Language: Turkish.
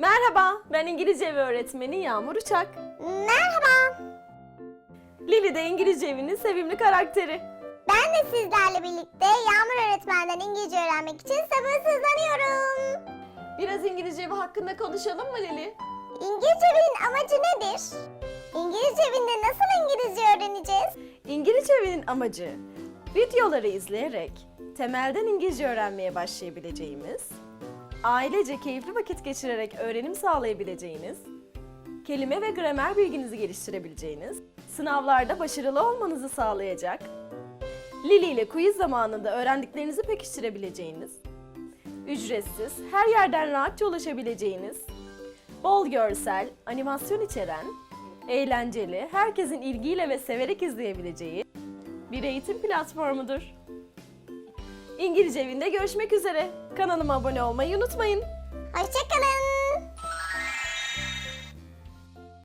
Merhaba, ben İngilizce evi öğretmeni Yağmur Uçak. Merhaba. Lili de İngilizce evinin sevimli karakteri. Ben de sizlerle birlikte Yağmur öğretmenden İngilizce öğrenmek için sabırsızlanıyorum. Biraz İngilizce evi hakkında konuşalım mı Lili? İngilizce evinin amacı nedir? İngilizce evinde nasıl İngilizce öğreneceğiz? İngilizce evinin amacı, videoları izleyerek temelden İngilizce öğrenmeye başlayabileceğimiz, ailece keyifli vakit geçirerek öğrenim sağlayabileceğiniz, kelime ve gramer bilginizi geliştirebileceğiniz, sınavlarda başarılı olmanızı sağlayacak, Lili ile quiz zamanında öğrendiklerinizi pekiştirebileceğiniz, ücretsiz, her yerden rahatça ulaşabileceğiniz, bol görsel, animasyon içeren, eğlenceli, herkesin ilgiyle ve severek izleyebileceği bir eğitim platformudur. İngilizce evinde görüşmek üzere. Kanalıma abone olmayı unutmayın. Hoşçakalın.